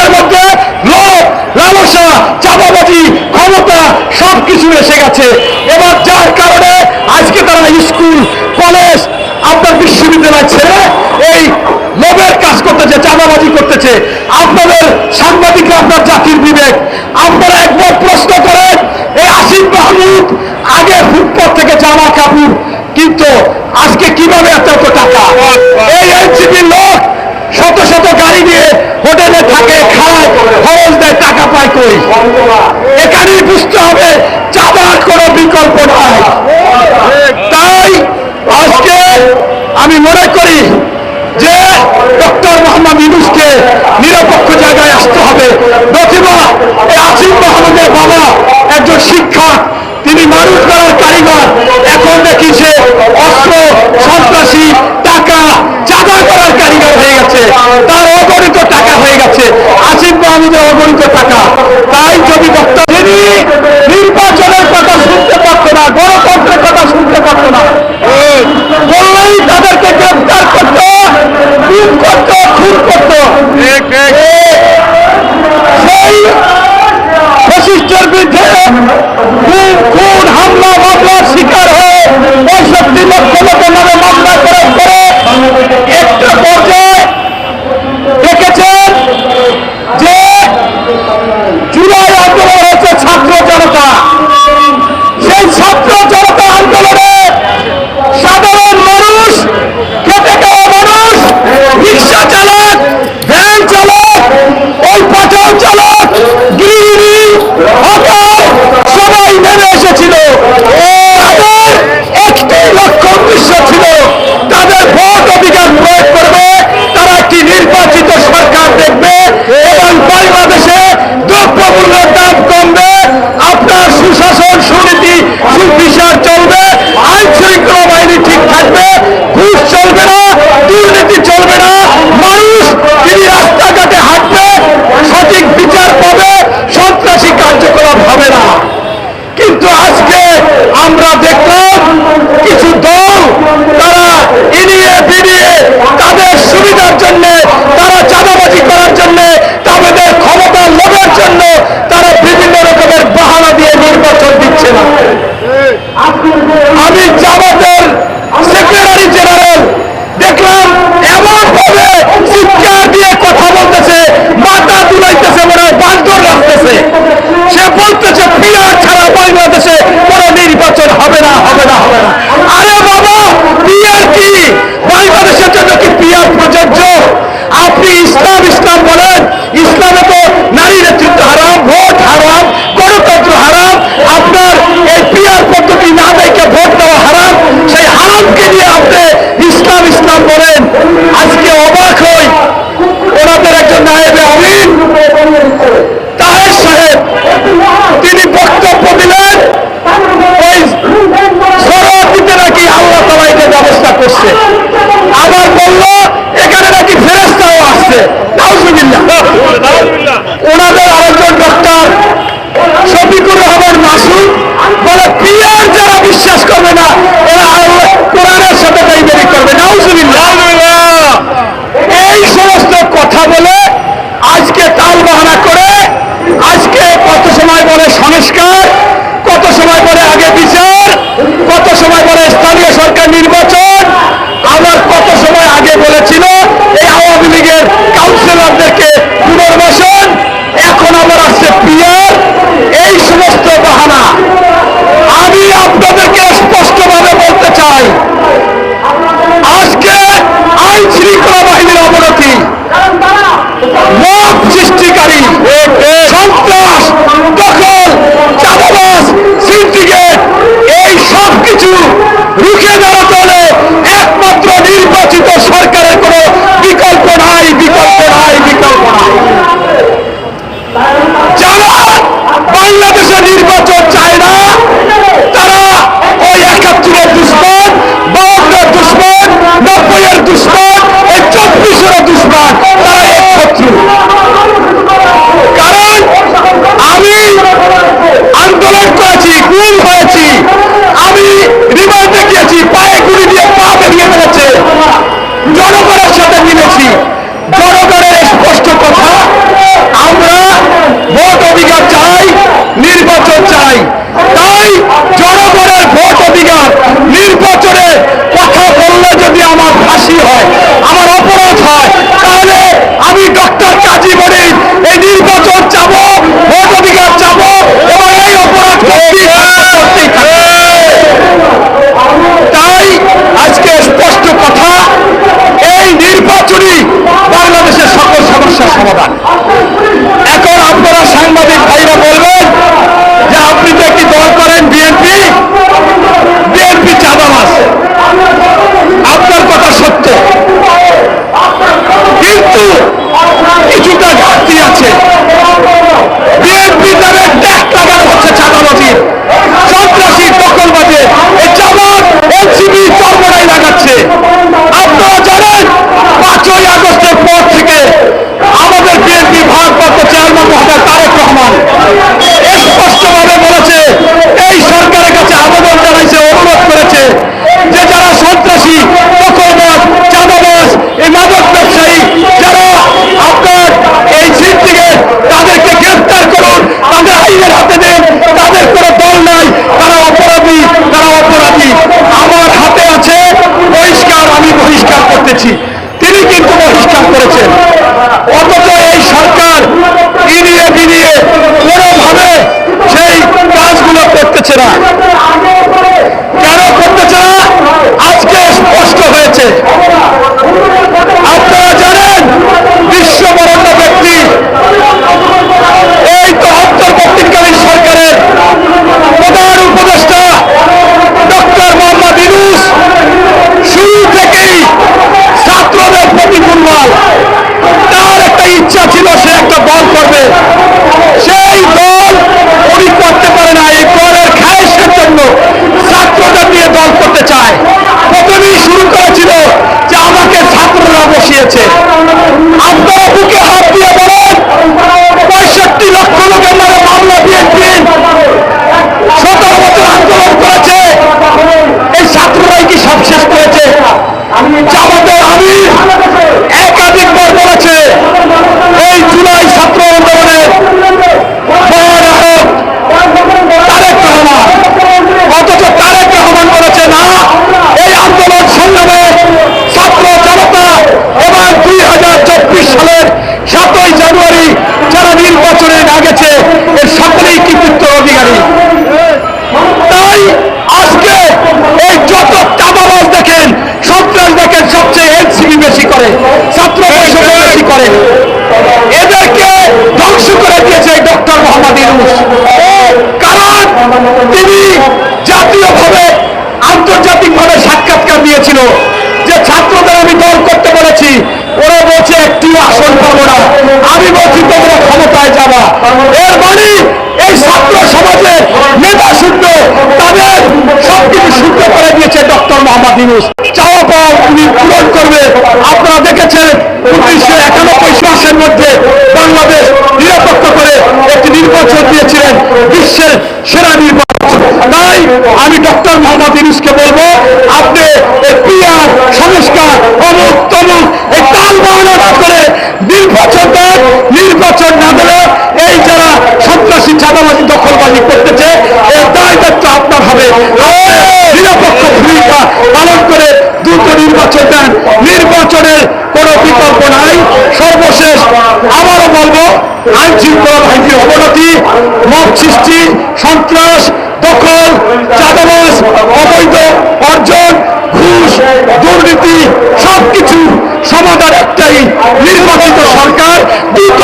তাদের মধ্যে লোভ লালসা, চাঁদাবাজি, ক্ষমতা সবকিছু এসে গেছে। এবার যার কারণে আজকে তারা স্কুল, কলেজ, আপনার বিশ্ববিদ্যালয় ছেড়ে এই লোভের কাজ করতেছে, চাঁদাবাজি করতেছে। আপনাদের সাংবাদিকরা আপনার জাতির বিবেক করে আজকে কত সময় বলে সংস্কার? সম্বল তার একটা ইচ্ছা ছিল, সে একটা দল করবে। সেই দল উনি করতে পারে না, এই দলের খায়েশের জন্য ছাত্রদের নিয়ে দল করতে চায়। প্রথমেই শুরু করেছিল যে আমাকে ছাত্ররা বসিয়েছে। আপনারা বুকে বলেছিল যে ছাত্রদের আমি দল করতে বলেছি। ওরা বলছে একটি আসন পাবো না। আমি বলছি, তোমরা ক্ষমতায় যাবা। এর মানে এই ছাত্র সমাজের নেতা শুদ্ধ, তাদের সবকিছু শুদ্ধ করে দিয়েছে ডক্টর মোহাম্মদ ইউনুস। চাওয়া পাওয়া উনি পূরণ করবে। আপনারা দেখেছেন, উনিশশো একানব্বই সালের মধ্যে বাংলাদেশ নিরাপত্ত করে একটি নির্বাচন দিয়েছিলেন বিশ্বের সেরা নির্বাচন। তাই আমি ডক্টর মোহাম্মদ ইউনুসকে বলব আইন শৃঙ্খলা বাহিনীর অবনতি মত সৃষ্টি, সন্ত্রাস, দখল চাঁদাবাস অবৈধ অর্জন ঘুষ, দুর্নীতি, সবকিছু সমাধান একটাই, নির্বাচিত সরকার, দ্রুত